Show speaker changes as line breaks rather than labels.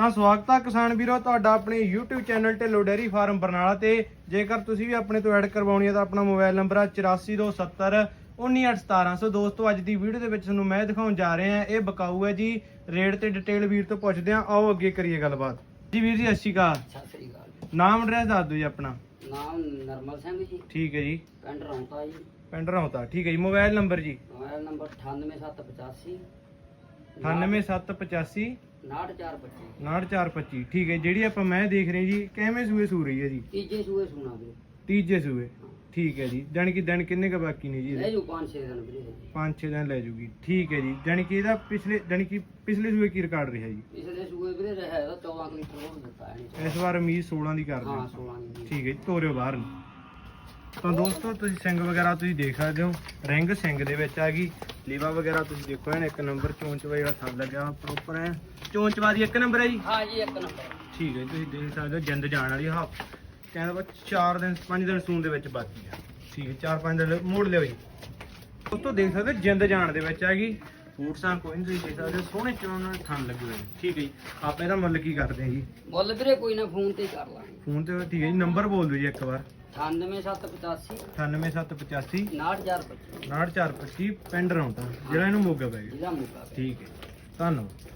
ਤਾਂ ਸਵਾਗਤ ਹੈ ਕਿਸਾਨ ਵੀਰੋ ਤੁਹਾਡਾ ਆਪਣੇ YouTube channel Dhillon dairy farm Barnala ਤੇ। ਜੇਕਰ ਤੁਸੀਂ ਵੀ ਆਪਣੇ ਤੋਂ ਐਡ ਕਰਵਾਉਣੀ ਹੈ ਤਾਂ ਆਪਣਾ ਮੋਬਾਈਲ ਨੰਬਰ ਹੈ 8427 19817 ਸੋ। ਦੋਸਤੋ ਅੱਜ ਦੀ ਵੀਡੀਓ ਦੇ ਵਿੱਚ ਤੁਹਾਨੂੰ ਮੈਂ ਦਿਖਾਉਣ ਜਾ ਰਿਹਾ ਹਾਂ। ਇਹ ਬਕਾਊ ਹੈ ਜੀ। ਰੇਟ ਤੇ ਡਿਟੇਲ ਵੀਰ ਤੋਂ ਪੁੱਛਦੇ ਹਾਂ। ਆਓ ਅੱਗੇ ਕਰੀਏ ਗੱਲਬਾਤ। ਜੀ ਵੀਰ ਜੀ ਸਤਿ ਸ਼੍ਰੀ ਅਕਾਲ।
ਸਤਿ ਸ੍ਰੀ ਅਕਾਲ
ਨਾਮ ਐਡਰੈਸ ਦੱਸ ਦਿਓ ਜੀ ਆਪਣਾ।
ਨਾਮ ਨਰਮਲ ਸਿੰਘ ਜੀ।
ਠੀਕ ਹੈ ਜੀ।
ਪਿੰਡ ਰੌਂਤਾ ਜੀ।
ਪਿੰਡ ਰੌਤਾ। ਠੀਕ ਹੈ ਜੀ। ਮੋਬਾਈਲ ਨੰਬਰ ਜੀ।
ਮੋਬਾਈਲ ਨੰਬਰ 98785
98785
98425
98425 ਠੀਕ ਹੈ ਜਿਹੜੀ ਆਪਾਂ ਮੈਂ ਦੇਖ ਰਹੇ ਜੀ ਕਿਵੇਂ ਸੂਏ ਸੂ ਰਹੀ ਹੈ ਜੀ?
ਤੀਜੇ ਸੂਏ ਸੁਣਾ ਵੀਰੇ।
ਤੀਜੇ ਸੂਏ। ਠੀਕ ਹੈ ਜੀ। ਜਾਣੀ ਕਿ ਦਿਨ ਕਿੰਨੇ ਕ ਬਾਕੀ ਨੇ ਜੀ
ਲੈ
ਇਹਦੇ
ਜੂ 5-6 ਦਿਨ ਵੀਰੇ।
5-6 ਦਿਨ ਲੈ ਜੂਗੀ। ਠੀਕ ਹੈ ਜੀ। ਜਾਣੀ ਕਿ ਇਹਦਾ ਪਿਛਲੇ ਜਾਣੀ ਕਿ ਪਿਛਲੇ ਸੂਏ ਕੀ ਰਿਕਾਰਡ ਰਿਹਾ ਜੀ?
ਪਿਛਲੇ ਸੂਏ ਵੀਰੇ ਰਿਹਾ ਇਹਦਾ 14 ਕੁ ਲੀਟਰ ਦੁੱਧ ਦਿੱਤਾ
ਇਸ ਵਾਰ ਉਮੀਦ 16 ਦੀ ਕਰਦੇ
ਹਾਂ।
ਹਾਂ
16 ਦੀ
ਠੀਕ ਹੈ ਜੀ ਤੋਰਿਓ ਬਾਹਰ ਨੂੰ। ਤਾਂ ਦੋਸਤੋ ਤੁਸੀਂ ਸਿੰਘ ਵਗੈਰਾ ਤੁਸੀਂ ਦੇਖ ਸਕਦੇ ਹੋ। ਰਿੰਗ ਸਿੰਘ ਦੇ ਵਿੱਚ ਆ ਗਈ। ਲੀਵਾ ਵਗੈਰਾ ਤੁਸੀਂ ਦੇਖੋ ਐਨ ਇੱਕ ਨੰਬਰ ਚੋਂਚਵਾ ਜਿਹੜਾ ਥੱਲ ਲੱਗਿਆ ਪ੍ਰੋਪਰ ਹੈ। ਚੋਂਚਵਾ ਦੀ ਇੱਕ ਨੰਬਰ ਹੈ ਜੀ?
ਹਾਂ ਜੀ ਇੱਕ ਨੰਬਰ।
ਠੀਕ ਹੈ ਤੁਸੀਂ ਦੇਖ ਸਕਦੇ ਹੋ ਜਿੰਦ ਜਾਣ ਵਾਲੀ ਹਾਂ ਕਹਿੰਦਾ ਬਸ 4 ਦਿਨ 5 ਦਿਨ ਸੂਣ ਦੇ ਵਿੱਚ ਬਾਕੀ ਆ। ਠੀਕ ਹੈ 4-5 ਦਿਨ ਮੋੜ ਲਿਓ ਜੀ। ਦੋਸਤੋ ਦੇਖ ਸਕਦੇ ਹੋ ਜਿੰਦ ਜਾਣ ਦੇ ਵਿੱਚ ਹੈਗੀ। ਫੂਟਸਾਂ ਕੋਈ ਨਹੀਂ ਤੁਸੀਂ ਦੇਖ ਸਕਦੇ ਹੋ, ਸੋਹਣੇ ਚੋਣ ਥਣ ਲੱਗੇ ਹੋਏ ਨੇ। ਠੀਕ ਹੈ ਜੀ ਆਪਾਂ ਇਹਦਾ ਮੁੱਲ ਕੀ ਕਰਦੇ ਹਾਂ ਜੀ?
ਮੁੱਲ ਵੀਰੇ ਕੋਈ ਨਾ ਫੋਨ ਤੇ ਹੀ ਕਰ ਲਾਂਗੇ।
ਫੋਨ ਤੇ ਠੀਕ ਹੈ ਜੀ ਨੰਬਰ ਬੋਲ ਦਿਓ ਜੀ ਇੱਕ ਵਾਰ।
98785
98785
98425
94425 ਪਿੰਡ ਰੌਂਤਾ ਜਿਹੜਾ ਇਹਨੂੰ ਮੋਗਾ ਪੈ ਗਿਆ। ਠੀਕ ਹੈ ਧੰਨਵਾਦ।